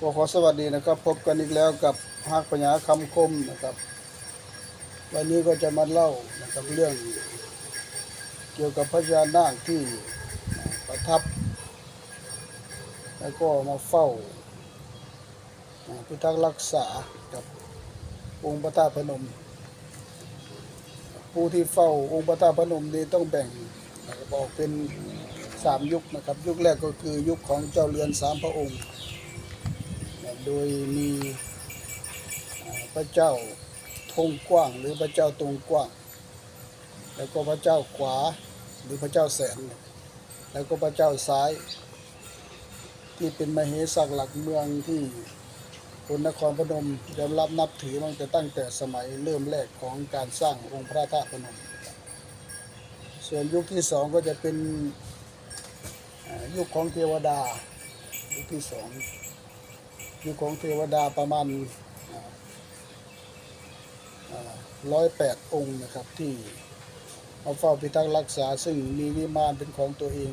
ก็ขอสวัสดีนะครับ พบกันอีกแล้วกับฮักปัญญาคำคมนะครับ วันนี้ก็จะมาเล่านะครับเรื่อง เกี่ยวกับพระญานาคที่ประทับ แล้วก็มาเฝ้าพิทักษ์รักษากับองค์พระธาตุพนม ผู้ที่เฝ้าองค์พระธาตุพนมนี้ต้องแบ่งบออกเป็นสามยุคนะครับ ยุคแรกก็คือยุคของเจ้าเรือนสามพระองค์ โดยมีพระเจ้าธงกว้างหรือพระเจ้าตรงกว้าง แล้วก็พระเจ้าขวาหรือพระเจ้าแสน แล้วก็พระเจ้าซ้าย ที่เป็นมเหสักหลักเมืองที่คนนครพนมยอมรับนับถือมาตั้งแต่ตั้งแต่สมัยเริ่มแรกของการสร้างองค์พระธาตุพนม ส่วนยุคที่สองก็จะเป็นยุคของเทวดายุคที่สอง อยุคของเทวดาประมาณร้อยแปดองค์นะครับที่มาเฝ้าพิทักษ์รักษาซึ่งมีวิมานเป็นของตัวเอง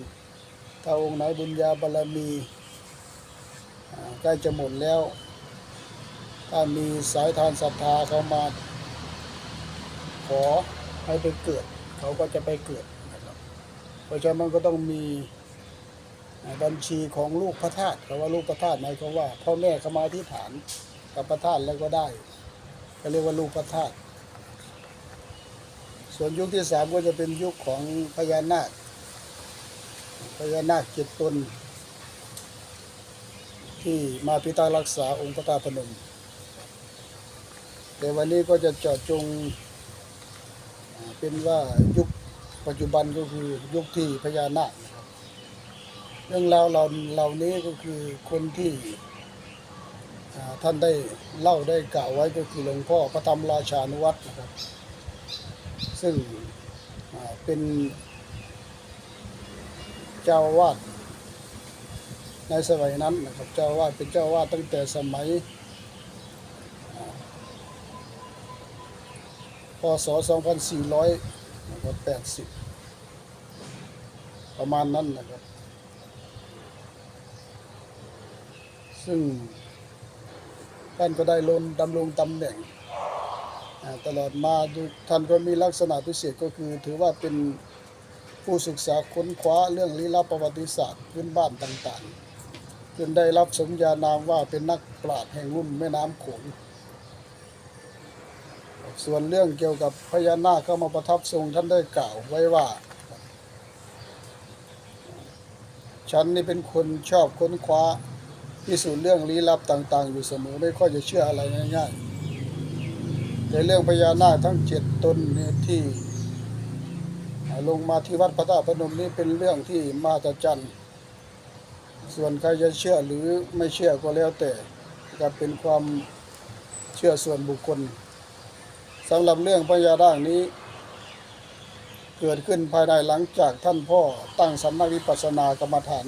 ถ้าองค์ไหนบุญญาบารรมีใกล้จะหมดแล้ว ถ้ามีสายทานศรัทธาเข้ามา ขอให้ไปเกิด เขาก็จะไปเกิดนะครับเพราะฉะนั้นก็ต้องมี บัญชีของลูกพระธาตุคำว่าลูกพระธาตุหมายความว่า พ่อแม่เขามาที่ฐานกับพระธาตุแล้วก็ได้ก็เรียกว่าลูกพระธาตุส่วนยุคที่สามก็จะเป็นยุคของพญานาคพญานาคเจ็ดตน ที่มาพิทักษ์รักษาองค์พระธาตุพนม แต่วันนี้ก็จะเจาะจงเป็นว่ายุคปัจจุบันก็คือยุคที่พญานาค เรื่องราวเหล่าเหล่านี้ก็คือคนที่ท่านได้เล่าได้กล่าวไว้ก็คือหลวงพ่อพระธรรมราชานุวัตรนะครับ ซึ่งเป็นเจ้าวาดในสมัยนั้นนะครับ เจ้าวาดเป็นเจ้าวาดตั้งแต่สมัยอ่าพศ 2480 ประมาณนั้นนะครับ ซึ่งท่านก็ได้ลนดำรงตำแหน่งตลอดมาท่านก็มีลักษณะพิเศษก็คือ ถือว่าเป็นผู้ศึกษาค้นคว้าเรื่องลี้ลับประวัติศาสตร์พื้นบ้านต่างๆจนได้รับสมญานามว่าเป็นนักปราชญ์แห่งรุ่นแม่น้ำโขงส่วนเรื่องเกี่ยวกับพญานาคเข้ามาประทับทรงท่านได้กล่าวไว้ว่า ฉันนี่เป็นคนชอบค้นคว้า พิสูจน์เรื่องลี้ลับต่าง ๆ อยู่เสมอไม่ค่อยจะเชื่ออะไรง่ายๆแต่เรื่องพญานาคทั้งเจ็ดตนเนี่ยที่ลงมาที่วัดพระธาตุพนมนี่เป็นเรื่องที่มาตรจันส่วนใครจะเชื่อหรือไม่เชื่อก็แล้วแต่ก็เป็นความเชื่อส่วนบุคคลสำหรับเรื่องพญานาคนี้ เกิดขึ้นภายในหลังจากท่านพ่อตั้งสำนักวิปัสสนากรรมฐาน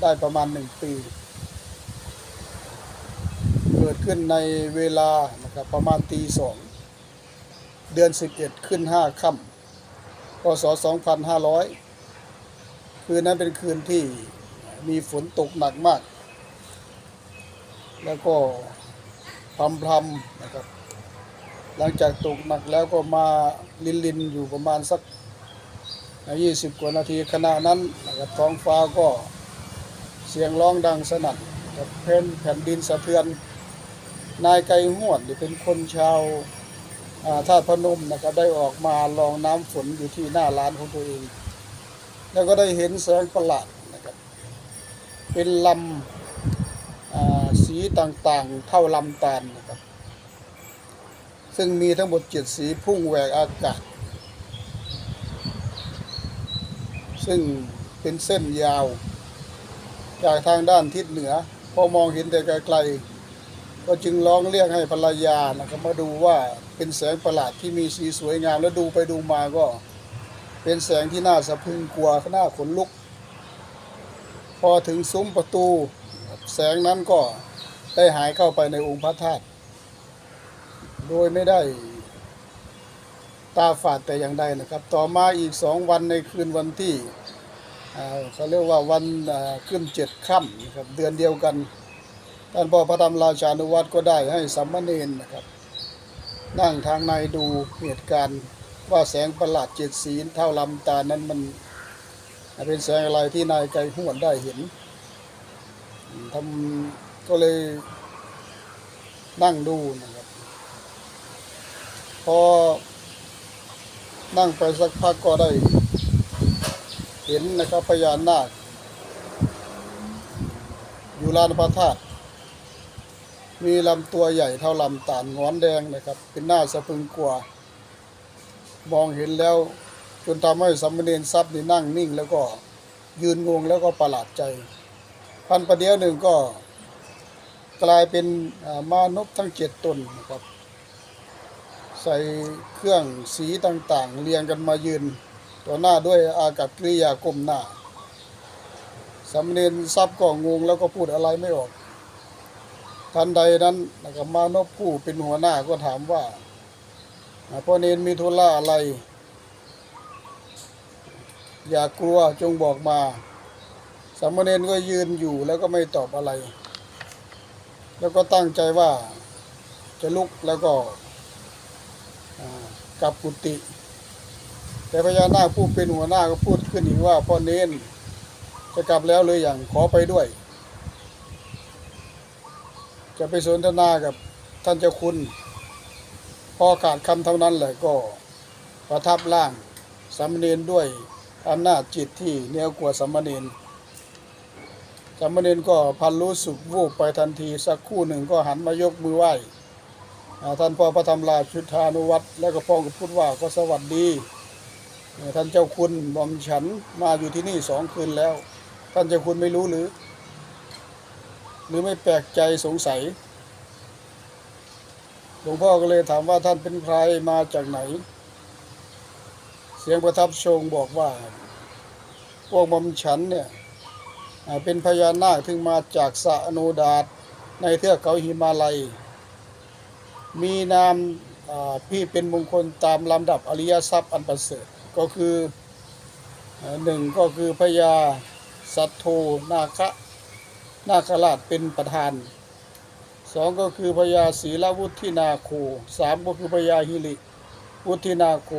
ได้ประมาณหนึ่งปี ขึ้นในเวลานะครับประมาณตีสองเดือน 11 ขึ้น 5ค่ำพศ 2500 คืนนั้นเป็นคืนที่มีฝนตกหนักมาก แล้วก็พรำพรำๆนะครับ หลังจากตกหนักแล้วก็มาลินลินอยู่ประมาณสักยี่สิบกว่านาทีขณะนั้นนะครับท้องฟ้าก็เสียงร้องดังสนั่นแผ่นแผ่นดินสะเทือน นายไก่หวดที่เป็นคนชาวอ่าท่าตุพนมนะครับได้ออกมาลองน้ำฝนอยู่ที่หน้าร้านของตัวเอง แล้วก็ได้เห็นแสงประหลาดนะครับเป็นลำสีต่างๆเท่าลำตาลนะครับซึ่งมีทั้งหมดเจ็ดสีพุ่งแหวกอากาศ ซึ่งเป็นเส้นยาว จากทางด้านทิศเหนือ พอมองเห็นแต่ไกลๆ ก็จึงร้องเรียกให้ภรรยานะครับมาดูว่าเป็นแสงประหลาดที่มีสีสวยงาม แล้วดูไปดูมาก็ เป็นแสงที่น่าสะพรึงกลัวน่าขนลุก พอถึงซุ้มประตู แสงนั้นก็ได้หายเข้าไปในองค์พระธาตุโดยไม่ได้ตาฝาดแต่อย่างใดนะครับ ต่อมาอีกสองวันในคืนวันที่เขาเรียกว่าวันขึ้นเจ็ดค่ำนะครับเดือนเดียวกัน ท่านพ่อพระธรรมราชานุวัตรก็ได้ให้สัมมเนนนะครับ นั่งทางในดูเหตุการณ์ว่าแสงประหลาดเจ็ดสีเท่าลำตานั้นมันเป็นแสงอะไรที่นายไกรหวนได้เห็นทำก็เลยนั่งดูนะครับ พอนั่งไปสักพักก็ได้ เห็นนะครับพญานาคอยู่ลานพระธาตุ มีลำตัวใหญ่เท่าลำตาลงอนแดงนะครับ เป็นหน้าสะพึงกลัว มองเห็นแล้วจนทำให้สัมเนรทรัพย์นี่นั่งนิ่ง แล้วก็ยืนงงแล้วก็ประหลาดใจ พันประเดี๋ยวหนึ่งก็กลายเป็นอ่ามานพทั้งเจ็ดตนนะครับ ใส่เครื่องสีต่างๆ เรียงกันมายืนต่อหน้าด้วยอากับกริยาก้มหน้าสำเนนทรัพย์ก็งงแล้วก็พูดอะไรไม่ออก ทันใดนั้นนะครับมานพผู้เป็นหัวหน้าก็ถามว่าพ่อเนนมีธุระอะไร อย่ากลัวจงบอกมาสามเณรก็ยืนอยู่แล้วก็ไม่ตอบอะไร แล้วก็ตั้งใจว่าจะลุกแล้วก็กลับกุฏิแต่พญานาคผู้เป็นหัวหน้าก็พูดขึ้นอีกว่าพ่อเนนจะกลับแล้วเลยอย่างขอไปด้วย จะไปสนทนากับท่านเจ้าคุณ พอขาดคำเท่านั้นแหละก็ประทับร่างสามเณรด้วยอำนาจจิตที่เหนียวกว่าสามเณรสามเณรก็พันรู้สึกวูบไปทันทีสักคู่หนึ่งก็หันมายกมือไหว้ท่านพ่อพระธรรมราชุธานุวัตรแล้วก็พ้องกับพูดว่าก็สวัสดีท่านเจ้าคุณหม่อมฉันมาอยู่ที่นี่สองคืนแล้ว ท่านเจ้าคุณไม่รู้หรือ หรือไม่แปลกใจสงสัย หลวงพ่อก็เลยถามว่าท่านเป็นใครมาจากไหน เสียงประทับชงบอกว่า พวกหม่อมฉันเนี่ยเป็นพญานาคที่มาจากสะอโนดาตในเทือกเขาหิมาลัย มีนามพี่เป็นมงคลตามลำดับอริยทรัพย์อันประเสริฐก็คือหนึ่งก็คือพญาสัตโธนาคะ นาคราชเป็นประธานสองก็คือพญาศีลวุฒินาโคสามก็คือพญาหิริวุฒินาโค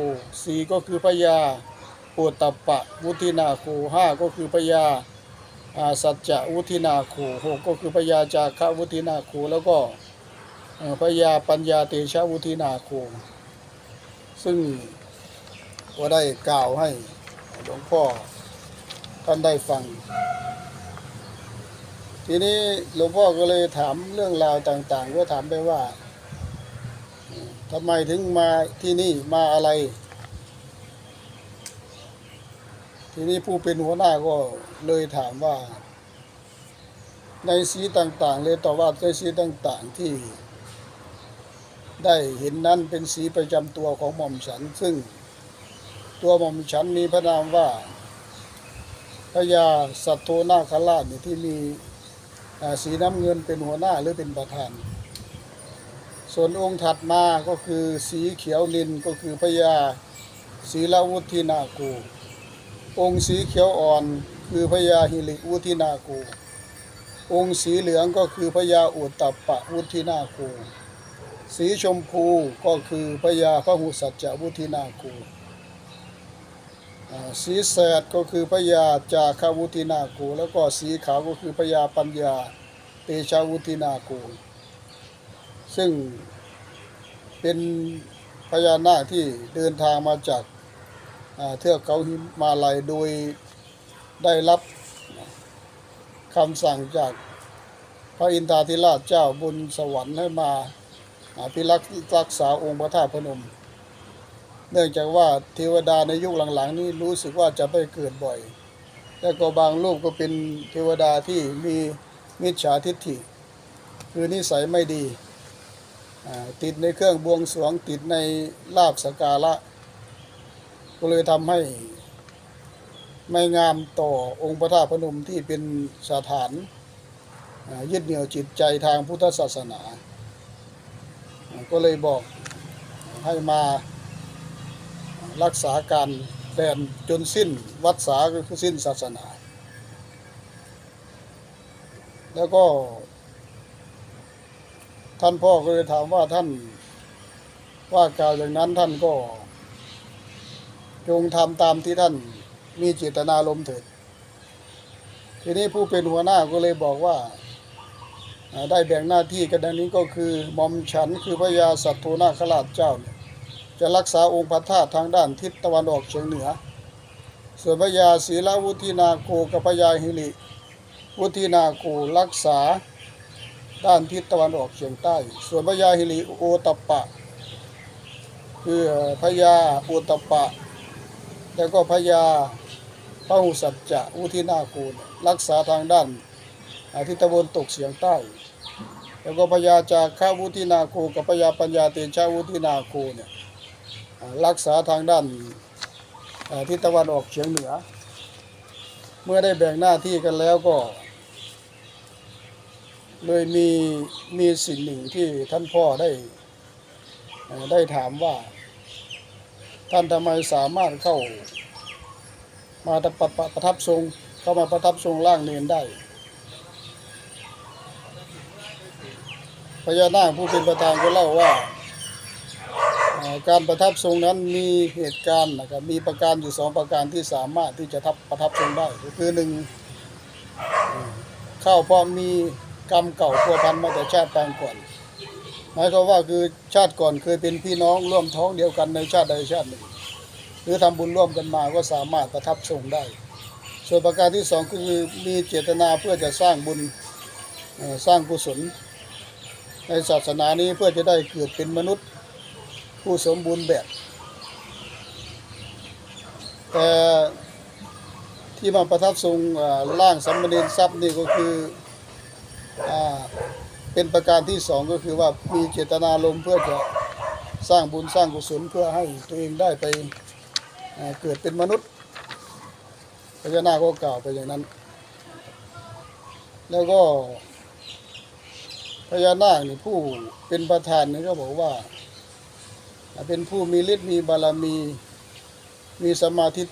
สี่ก็คือพญาโอตตปปะวุฒินาโคห้าก็คือพญาสัจจะวุฒินาโคหกก็คือพญาจาคะวุฒินาโคแล้วก็พระยาปัญญาเตชะวุฒินาโคซึ่งก็ได้กล่าวให้หลวงพ่อท่านได้ฟัง ทีนี้หลวงพ่อก็เลยถามเรื่องราวต่าง ๆ ก็ถามไปว่าทำไมถึงมาที่นี่มาอะไร ทีนี้ผู้เป็นหัวหน้าก็เลยถามว่า ในสีต่างๆ เลยตอบว่าในสีต่างๆที่ ได้เห็นนั้นเป็นสีประจำตัวของหม่อมฉัน ซึ่งตัวหม่อมฉันมีพระนามว่าพญาสัตโธนาคราชที่มี สีน้ำเงินเป็นหัวหน้าหรือเป็นประธาน ส่วนองค์ถัดมาก็คือสีเขียวนินก็คือพญาศีลวุฒินาโกองค์สีเขียวอ่อนคือพญาหิริวุฒินาโกองค์สีเหลืองก็คือพญาอุตตปปะวุฒินาโกสีชมพูก็คือพญาพหุสัจจวุฒินาโคอ่าสีแสดก็คือพญาจาคาวุฒินาโคแล้วก็สีขาวก็คือพญาปัญญา เตชาวุฒินาโคซึ่งเป็นพญานาคที่เดินทางมาจากเทือกเขาหิมาลัยโดยได้รับคำสั่งจากพระอินทาธิราชเจ้าบนสวรรค์ให้มาอภิรักษ์รักษาองค์พระธาตุพนม เนื่องจากว่าเทวดาในยุคหลังๆ นี้รู้สึกว่าจะไปเกิดบ่อย แล้วก็บางรูปก็เป็นเทวดาที่มี มิจฉาทิฏฐิ คือนิสัยไม่ดี ติดในเครื่องบวงสรวงติดในลาบสการะ ก็เลยทำให้ไม่งามต่อองค์พระธาตุพนมที่เป็นสถานยึดเหนี่ยวจิตใจทางพุทธศาสนา ก็เลยบอกให้มารักษาการแทนจนสิ้นวัดสาก็คือสิ้นศาสนา แล้วก็ ท่านพ่อก็เลยถามว่าท่าน ว่ากล่าวอย่างนั้นท่านก็ จงทำตามที่ท่านมีเจตนารมเถิด ทีนี้ผู้เป็นหัวหน้าก็เลยบอกว่าได้แบ่งหน้าที่กันดังนี้ก็คือมอมฉันคือพระยาสัตว์ทนาคราชเจ้าเนี่ยจะรักษาองค์พระธาตุทางด้านทิศตะวันออกเฉียงเหนือ ส่วนพระยาศีลวุฒินาโกกับพระยาหิริ วุฒินาโกรักษา ด้านทิศตะวันออกเฉียงใต้ ส่วนพระยาหิริโอตปะ คือพระยาโอตปะ แล้วก็พระยาพหุสัจจะวุฒินาโกเนี่ยรักษาทางด้านอทิศตะวันตกเฉียงใต้ แล้วก็พญาจากข้าวุฒินาโกกับพญาปัญญาเตชะวุฒินาโกเนี่ยรักษาทางด้านอทิศตะวันออกเฉียงเหนือ เมื่อได้แบ่งหน้าที่กันแล้วก็ เลยมีมีสิ่งหนึ่งที่ท่านพ่อได้ได้ถามว่า ท่านทำไมสามารถเข้า มาประประประทับทรงเข้ามาประทับทรงร่างเนนได้พญานาคผู้เป็นประธานก็เล่าว่าการประทับทรงนั้นมีเหตุการณ์นะครับมีประการอยู่สองประการที่สามารถที่จะทับประทับทรงได้ก็คือหนึ่งเข้าพราะมี กรรมเก่าพัวพันมาแต่ชาติปางก่อนหมายความว่าคือชาติก่อนเคยเป็นพี่น้องร่วมท้องเดียวกันในชาติใดชาติหนึ่ง หรือทำบุญร่วมกันมาก็สามารถประทับทรงได้ ส่วนประการที่สองก็คือมีเจตนาเพื่อจะสร้างบุญสร้างกุศล ในศาสนานี้เพื่อจะได้เกิดเป็นมนุษย์ผู้สมบูรณ์แบบ แต่ที่มาประทับทรงอ่าร่างสัมมเนรทรัพย์นี่ก็คือ เป็นประการที่สองก็คือว่ามีเจตนาลมเพื่อจะสร้างบุญสร้างกุศลเพื่อให้ตัวเองได้ไปเกิดเป็นมนุษย์พญานาคก็กล่าวไปอย่างนั้น แล้วก็พญานาคนี่ผู้เป็นประธานนี่ก็บอกว่า เป็นผู้มีฤทธิ์มีบารมีมีสมาธิ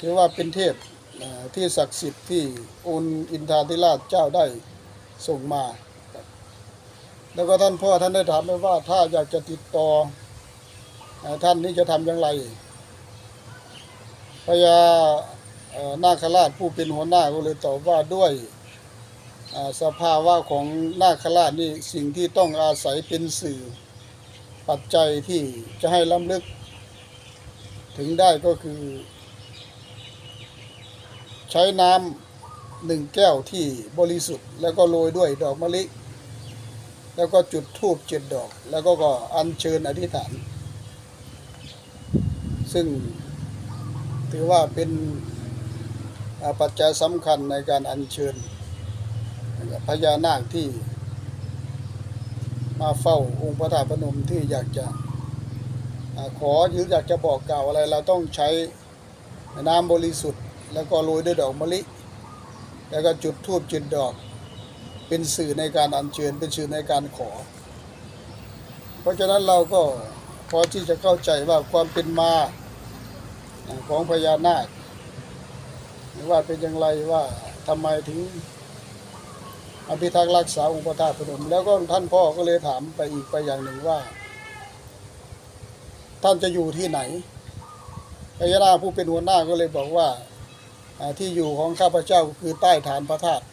ถือว่าเป็นเทพ ที่ศักดิ์สิทธิ์ที่องค์อินทาธิราชเจ้าได้ส่งมา แล้วก็ท่านพ่อท่านได้ถามไปว่าถ้าอยากจะติดต่อท่านนี้จะทำอย่างไรพญานาคราชผู้เป็นหัวหน้าก็เลยตอบว่าด้วยสภาวะของนาคราชนี่สิ่งที่ต้องอาศัยเป็นสื่อปัจจัยที่จะให้ล้ำลึก ถึงได้ก็คือ ใช้น้ำหนึ่งแก้วที่บริสุทธิ์ แล้วก็โรยด้วยดอกมะลิ แล้วก็จุดธูปเจ็ดดอก แล้วก็ก็อัญเชิญอธิษฐาน ซึ่งถือว่าเป็นปัจจัยสำคัญในการอัญเชิญพญานาคที่มาเฝ้าองค์พระธาตุพนมที่อยากจะขอหรืออยากจะบอกกล่าวอะไรเราต้องใช้น้ำบริสุทธิ์ แล้วก็โรยด้วยดอกมะลิ แล้วก็จุดธูปจุดดอก เป็นสื่อในการอัญเชิญ เป็นสื่อในการขอ เพราะฉะนั้นเราก็พอที่จะเข้าใจว่าความเป็นมาของพญานาคว่าเป็นอย่างไรว่าทำไมถึงอภิทักษ์รักษาองค์พระธาตุพนมแล้วก็ท่านพ่อก็เลยถามไปอีกไปอย่างหนึ่งว่า ท่านจะอยู่ที่ไหนพญานาคผู้เป็นหัวหน้าก็เลยบอกว่า ที่อยู่ของข้าพเจ้าคือใต้ฐานพระธาตุ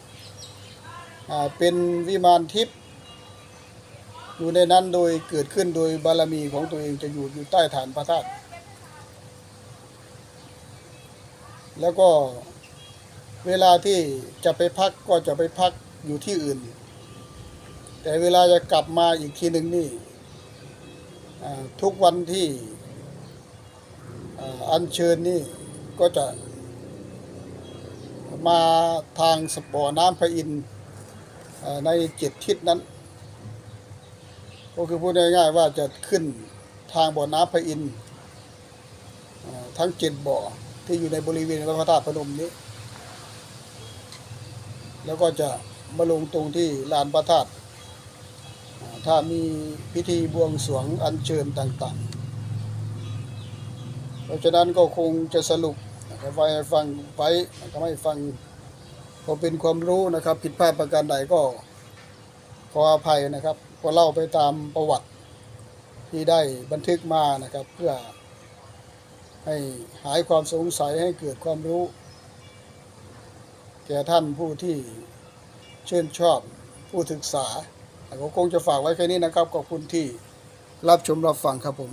เป็นวิมานทิพย์อยู่ในนั้นโดยเกิดขึ้นโดยบารมีของตัวเองจะอยู่อยู่ใต้ฐานพระธาตุแล้วก็เวลาที่จะไปพักก็จะไปพักอยู่ที่อื่น แต่เวลาจะกลับมาอีกทีหนึ่งนี่ทุกวันที่อัญเชิญนี่ก็จะ มาทางสปอน้ำพระอินทร์ในเจ็ดทิศนั้น ก็คือพูดง่ายๆว่าจะขึ้นทางบ่อน้ำพระอินทร์ทั้งเจ็ดบ่อที่อยู่ในบริเวณพระธาตุพนมนี้ แล้วก็จะมาลงตรงที่ลานพระธาตุถ้ามีพิธีบวงสรวงอัญเชิญต่างๆ เพราะฉะนั้นก็คงจะสรุป นะครับไว้ฟังไว้ทำให้ฟังก็เป็นความรู้นะครับผิดพลาดประการใดก็ขออภัยนะครับก็เล่าไปตามประวัติที่ได้บันทึกมานะครับ เพื่อให้หายความสงสัยให้เกิดความรู้ แก่ท่านผู้ที่ชื่นชอบผู้ศึกษาก็คงจะฝากไว้แค่นี้นะครับขอบคุณที่รับชมรับฟังครับผม